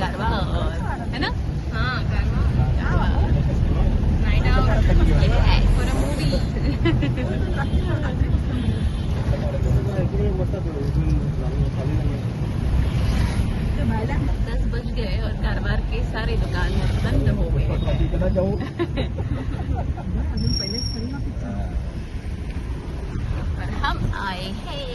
कारवार है ना हाँ Karwar night out Yes. For a movie दस बज गए और कारवार के सारे दुकान बंद हो गए हम आए हैं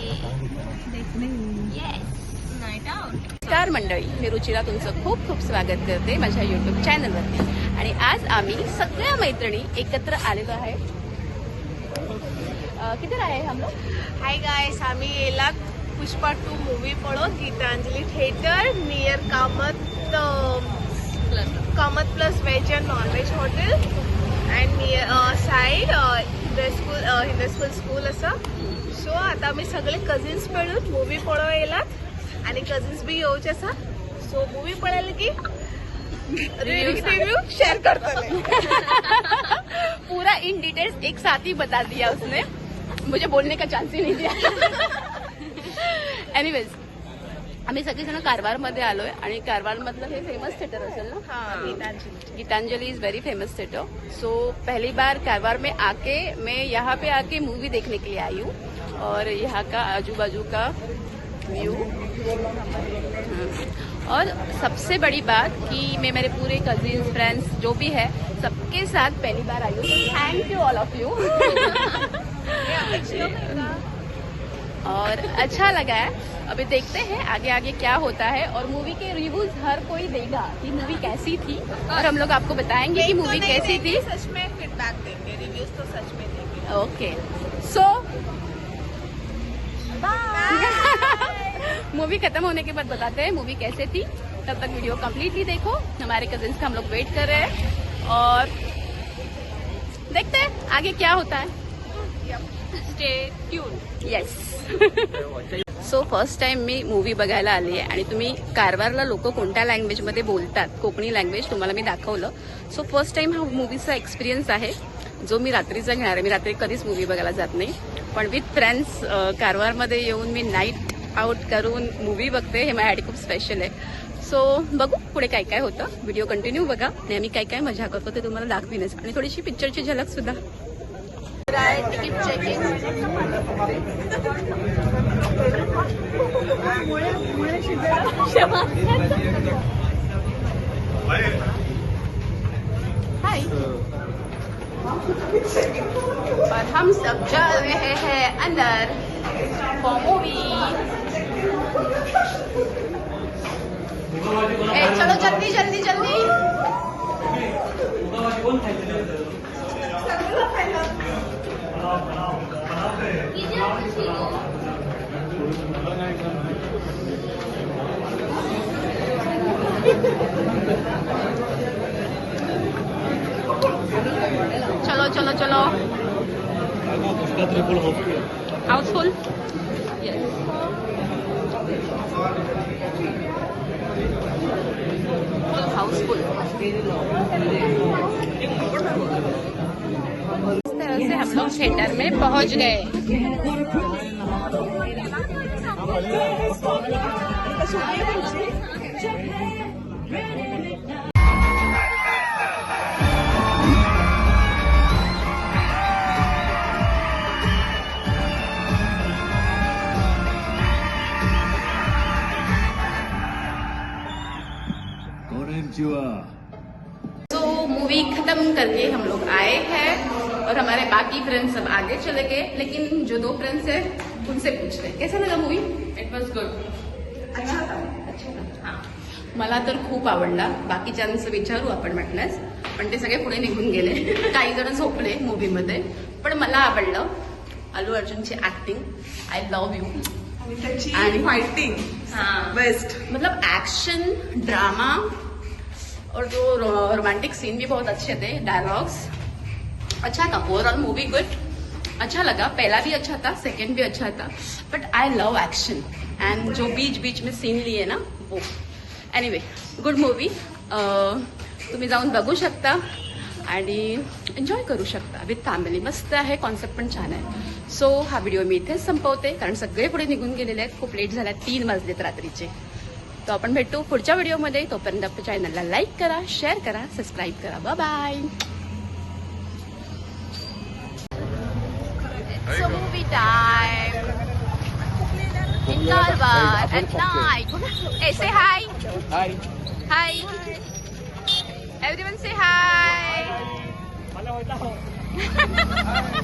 येस नाइट आउट नमस्कार मंडळी. मी रुचिरा तुमचं खूप खूप स्वागत करते माझ्या युट्यूब चॅनलवरती आणि आज आम्ही सगळ्या मैत्रिणी एकत्र आलेलो आहे. किती आहे हम हाय गायस आम्ही येला पुष्पा टू मूवी पळो Gitanjali theatre near Kamat Kamat plus veg and non veg hotel and near side Hindu school Hindu school school असं. सो आता आम्ही सगळे कझिन्स मिळून मूवी पळो येलात आणि कझिन्स बी येऊचे असा. सो मूवी पळाली की रिव्ह्यू शेअर करतो पूरा इन डिटेल्स एक साथ ही बता दिया उसने. मुझे बोलने का चान्स ही नहीं दिया. एनिवेज आम्ही सगळेजण कारवारमध्ये आलोय आणि कारवार मधलं हे फेमस थिएटर असेल ना? हाँ Gitanjali. Gitanjali is very famous theatre so पहली बार कारवार में आके मैं यहाँ पे आके मूवी देखने के लिए आई हूँ. और यहाँ का आजू बाजू का व्यू और सबसे बड़ी बात कि मैं मेरे पूरे कजिन फ्रेंड्स जो भी है सबके साथ पहली बार आई हूँ thank you all of you और अच्छा लगा है। अभी देखते हैं आगे आगे क्या होता है। और मूवी के रिव्यूज़ हर कोई देगा कि मूवी कैसी थी। और हम लोग आपको बताएँगे कि मूवी कैसी थी। सच में फीडबैक देंगे रिव्यूज़ तो सच में देंगे। ओके सो मूवी खत्म होने के बाद बताते हैं मूवी कैसे थी। तब तक वीडियो कंप्लीटली देखो। हमारे कजिन्स का हम लोग वेट कर रहे हैं। और देखते हैं आगे क्या होता है। Stay tune yes so first time मी मूवी बघायला आली आहे आणि तुम्ही कारवारला लोक कोणत्या लँग्वेजमध्ये बोलतात कोकणी लँग्वेज तुम्हाला मी दाखवलं. सो फर्स्ट टाइम हा मूवीचा एक्सपिरियन्स आहे जो मी रात्रीचा घेणार आहे. मी रात्री कधीच मूवी बघायला जात नाही. पण विथ फ्रेंड्स कारवारमध्ये येऊन मी नाईट आउट करून मूवी बघते हे माझ्यासाठी खूप स्पेशल आहे सो बघू पुढे काय काय होतं व्हिडिओ कंटिन्यू बघा आणि आम्ही काय काय मजा करतो ते तुम्हाला दाखवीनच आणि थोडीशी पिक्चरची झलक सुद्धा तिकीट चेकिंग और हम सब जा रहे हैं अंदर फॉर मूवी चलो जल्दी जल्दी जल्दी. चलो चलो चलो. हाउसफुल इस तरह से हम लोग थिएटर में पहुंच गए Konnichiwa. मूवी खत्म करके हम लोग आए हैं और हमारे बाकी फ्रेंड्स सब आगे चले गए लेकिन जो दो फ्रेंड्स हैं उनसे पूछ रहे कैसा लगा मूवी इट वॉज गुड अच्छा था अच्छा था। हां। मला तर खूप आवडला. बाकीच्यांचं विचारू आपण म्हटल्यास पण ते सगळे पुढे निघून गेले. काही जण झोपले मूवीमध्ये पण मला आवडलं अल्लू अर्जुनची ऍक्टिंग आय लव्ह यू आणि फाइटिंग हाँ. बेस्ट मतलब एक्शन ड्रामा और जो रोमांटिक सीन भी बहुत अच्छे थे डायलॉग्स अच्छा था ओवरऑल मूवी गुड अच्छा लगा पहला भी अच्छा था सेकंड भी अच्छा था। But I love action and जो बीच बीच में सीन लिए ना वो। एनिवे गुड मूवी तुम्ही जाऊन बघू शकता। आणि एन्जॉय करू शकता। विथ फॅमिली मस्त आहे कॉन्सेप्ट पण छान आहे। सो हा व्हिडिओ मी इथेच संपवते कारण सगळे पुढे निघून गेलेले आहेत. खूप लेट झाल्या तीन वाजलेत रात्रीचे. तो आपण भेटू पुढच्या व्हिडिओमध्ये. तोपर्यंत आपल्या चॅनलला लाईक करा शेअर करा सबस्क्राईब करा. Bye bye Everyone say hi. Hello, hello.